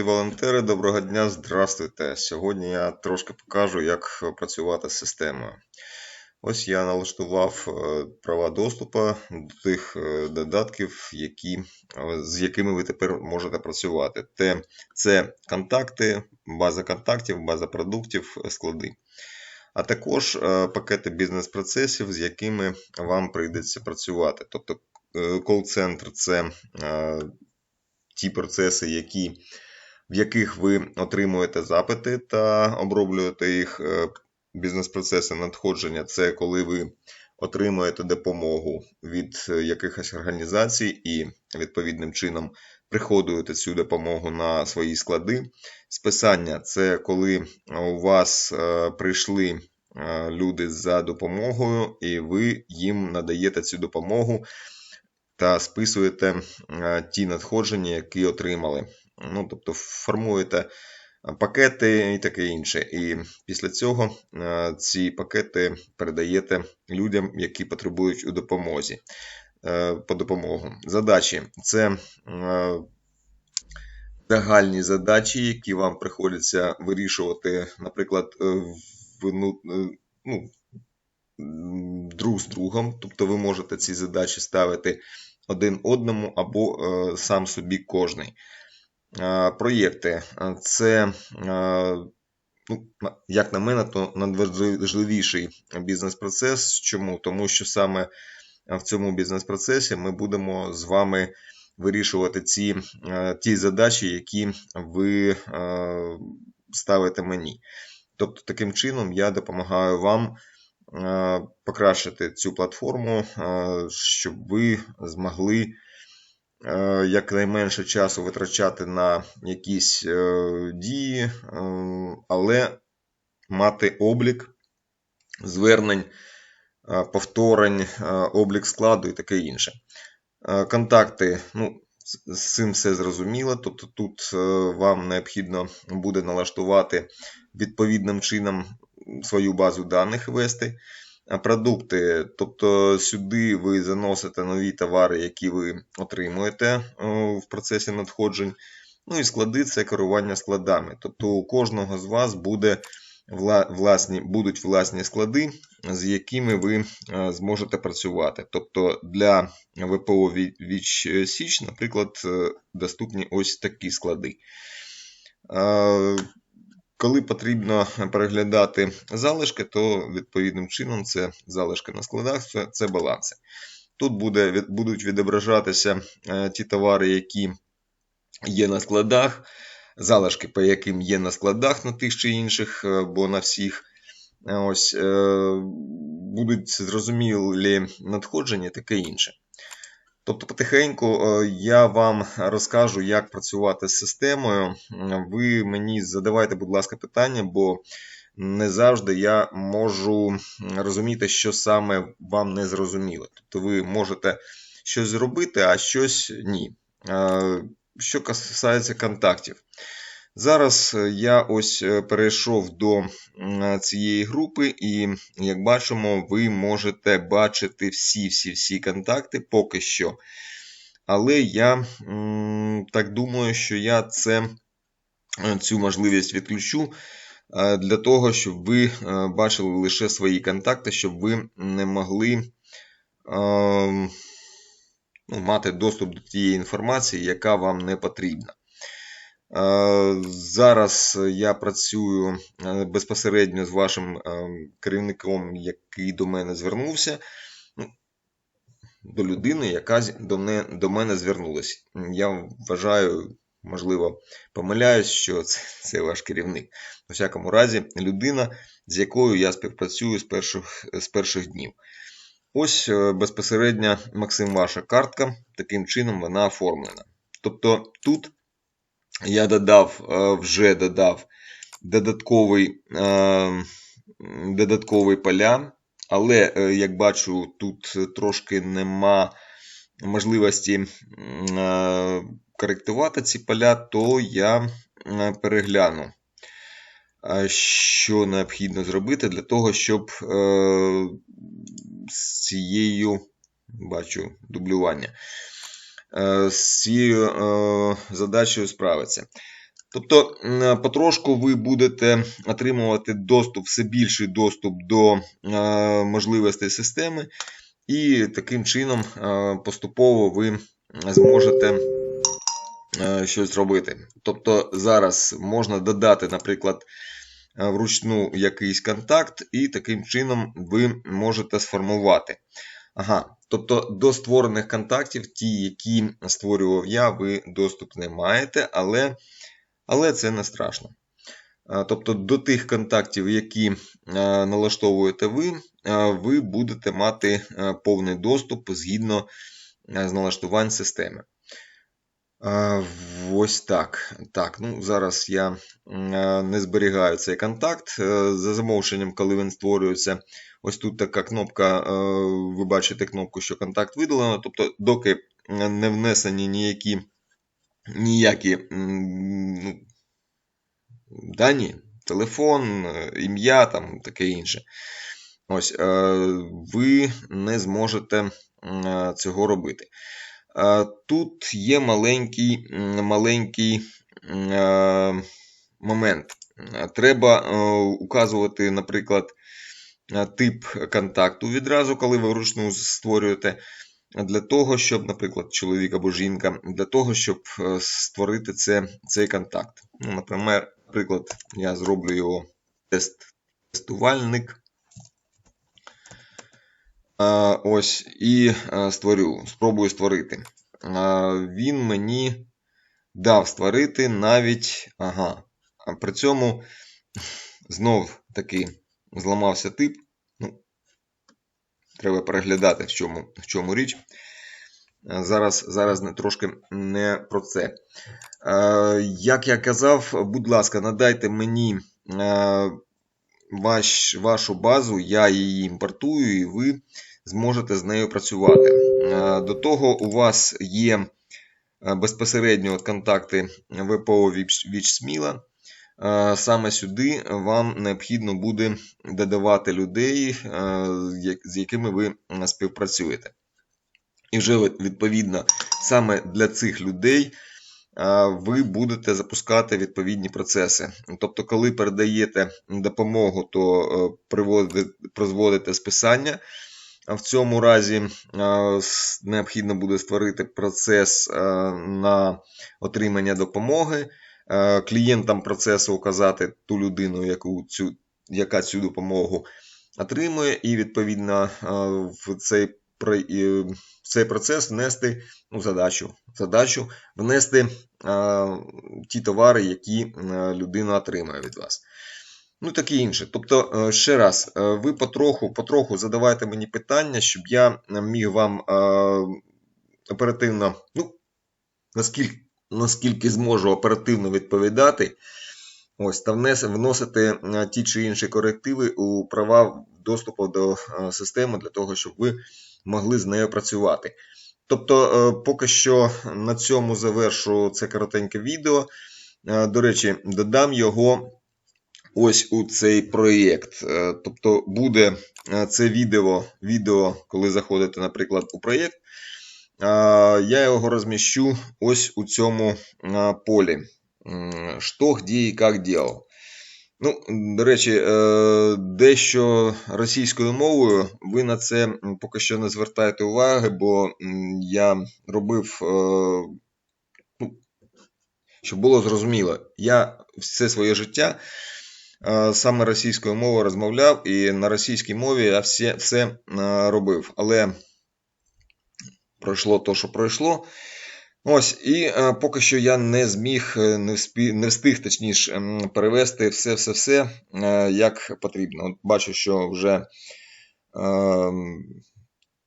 друзі-волонтери, доброго дня, здравствуйте. Сьогодні я трошки покажу, як працювати з системою. Ось я налаштував е, права доступу до тих е, додатків, які, е, з якими ви тепер можете працювати. Це контакти, база контактів, база продуктів, склади. А також пакети бізнес-процесів, з якими вам прийдеться працювати. Тобто кол-центр це ті процеси, які, в яких ви отримуєте запити та оброблюєте їх. Е, бізнес-процеси надходження це коли ви отримуєте допомогу від е, якихось організацій і відповідним чином приходуєте цю допомогу на свої склади. Списання це коли у вас е, прийшли люди за допомогою, і ви їм надаєте цю допомогу та списуєте ті надходження, які отримали. Ну, Тобто формуєте пакети і таке інше. І після цього е, ці пакети передаєте людям, які потребують у допомозі. Е, по допомогу. Задачі це загальні задачі, які вам приходиться вирішувати, наприклад, в, ну, ну, друг з другом. Тобто ви можете ці задачі ставити один одному або е, сам собі кожний. Е, проєкти це, е, ну, як на мене, то надважливіший бізнес-процес. Чому? Тому що саме в цьому бізнес-процесі ми будемо з вами вирішувати ці, ті задачі, які ви ставите мені. Тобто, таким чином я допомагаю вам Е, покращити цю платформу, е, щоб ви змогли е, якнайменше часу витрачати на якісь дії, але мати облік звернень, повторень, облік складу і таке інше. Контакти, ну, з цим все зрозуміло. Тобто тут вам необхідно буде налаштувати відповідним чином свою базу даних ввести. Продукти, тобто сюди ви заносите нові товари, які ви отримуєте в процесі надходжень. Ну і склади це керування складами. Тобто у кожного з вас буде власні, будуть власні склади, з якими ви зможете працювати. Тобто для ВПО Віч Січ, наприклад, е, доступні ось такі склади. Коли потрібно переглядати залишки, то відповідним чином це залишки на складах, це, це баланси. Тут буде, будуть відображатися е, ті товари, які є на складах, залишки, по яким є на складах на тих чи інших, або на всіх. Ось, е, Будуть зрозумілі надходження таке інше. Тобто, потихеньку е, я вам розкажу, як працювати з системою. Ви мені задавайте, будь ласка, питання, бо не завжди я можу розуміти, що саме вам не зрозуміло. Тобто, ви можете щось зробити, а щось ні. Е, що касається контактів. Зараз е, я ось е, перейшов до цієї групи, і, як бачимо, ви можете бачити всі-всі-всі контакти поки що. Але я так думаю, що я це, е, цю можливість відключу для того, щоб ви бачили лише свої контакти, щоб ви не могли ну, мати доступ до тієї інформації, яка вам не потрібна. Е, зараз я працюю е, безпосередньо з вашим е, керівником, який до мене звернувся. Ну, до людини, яка до мене звернулася. Я вважаю, можливо, помиляюсь, що це це ваш керівник. У всякому разі, людина, з якою я співпрацюю з перших, з перших днів. Ось безпосередньо Максим, ваша картка. Таким чином вона оформлена. Тобто тут я додав, е, вже додав додатковий е, додатковий поля, але, е, як бачу, тут трошки нема можливості коректувати ці поля, то я перегляну, що необхідно зробити для того, щоб з цією бачу дублювання. Е, з цією е, задачею справиться. Тобто, потрошку ви будете отримувати доступ, все більший доступ до е, можливостей системи, і таким чином е, поступово ви зможете е, щось робити. Тобто зараз можна додати, наприклад, е, вручну якийсь контакт, і таким чином ви можете сформувати. Ага, тобто до створених контактів, ті, які створював я, ви доступ не маєте, але, але це не страшно. Тобто до тих контактів, які е, налаштовуєте ви, е, ви будете мати е, повний доступ згідно з налаштувань системи. Ось так. Так, ну зараз я е, не зберігаю цей контакт. Е, За замовченням, коли він створюється, ось тут така кнопка, е, ви бачите кнопку, що контакт видалено. Тобто, доки не внесені ніякі, ніякі ну, дані, телефон, ім'я, там таке інше. Ось, ви не зможете цього робити. Тут є маленький, маленький момент. Треба указувати, наприклад, тип контакту відразу, коли ви вручну створюєте. Для того, щоб, наприклад, чоловік або жінка, для того, щоб е, створити це, цей контакт. Ну, наприклад, я зроблю його тест, тестувальник. Е, Ось, і створю, спробую створити. Він мені дав створити навіть. Ага. При цьому знов таки зламався тип. Ну, Треба переглядати, в чому, в чому річ. Зараз, зараз не, трошки не про це. Як я казав, будь ласка, надайте мені ваш, вашу базу, я її імпортую, і ви зможете з нею працювати. Е, До того у вас є е, безпосередньо контакти ВПО Вічсміла. Е, Саме сюди вам необхідно буде додавати людей, з якими ви співпрацюєте. І вже відповідно саме для цих людей ви будете запускати відповідні процеси. Тобто, коли передаєте допомогу, то призводите списання. В цьому разі е, необхідно буде створити процес е, на отримання допомоги, е, клієнтам процесу указати ту людину, яку цю, яка цю допомогу отримує, і відповідно в цей, в цей процес внести ну, задачу, задачу внести ті товари, які людина отримає від вас. Ну, таке інше. Тобто, е, ще раз, е, ви потроху, потроху задавайте мені питання, щоб я е, міг вам оперативно, ну, наскільки, наскільки зможу оперативно відповідати. Ось, та вносити ті чи інші корективи у права доступу до системи для того, щоб ви могли з нею працювати. Тобто, поки що на цьому завершу це коротеньке відео. До речі, додам його ось у цей проєкт. Е, Тобто буде е, це відео, відео, коли заходите, наприклад, у проєкт. е, Я його розміщу ось у цьому полі. Що, де і як ділав. Ну, до речі, дещо російською мовою ви на це поки що не звертайте уваги, бо я робив, ну, щоб було зрозуміло, я все своє життя саме російською мовою розмовляв, і на російській мові я все, все е, робив. Але пройшло то, що пройшло. Ось, і е, поки що я не зміг, е, не, вспі, не встиг, точніше, перевести все-все-все е, як потрібно. От бачу, що вже е,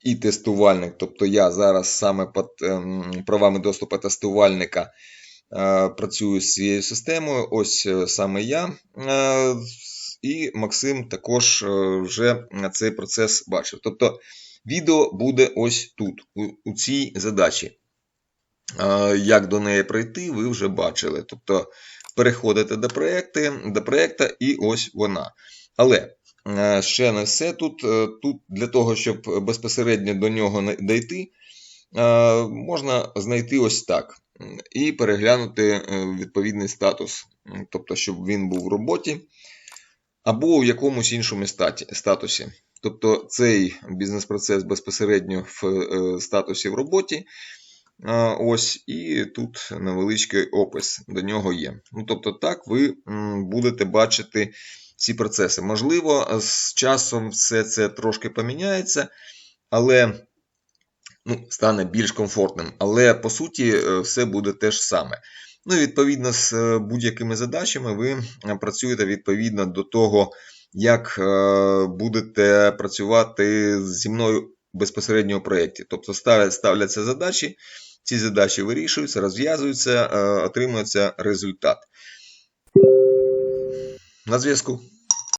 і тестувальник, тобто я зараз саме під ем, правами доступу тестувальника е, працюю з цією системою. Ось е, саме я. Е, і Максим також е, вже цей процес бачив. Тобто відео буде ось тут, у, цій задачі. Е, Як до неї прийти, ви вже бачили. Тобто переходите до проєкту, до проєкта і ось вона. Але е, ще не все тут. Е, Тут для того, щоб безпосередньо до нього дійти, е, можна знайти ось так. І переглянути е, відповідний статус, тобто, щоб він був в роботі або в якомусь іншому статусі. Тобто цей бізнес-процес безпосередньо в е, статусі в роботі. Ось, і тут невеличкий опис до нього є. Ну, тобто, так ви будете бачити ці процеси. Можливо, з часом все це трошки поміняється, але ну, стане більш комфортним. Але по суті, е, все буде те ж саме. Ну і відповідно з е, будь-якими задачами ви е, працюєте відповідно до того, як будете працювати зі мною безпосередньо у проєкті. Тобто ставляться задачі, ці задачі вирішуються, розв'язуються, отримується результат. На зв'язку.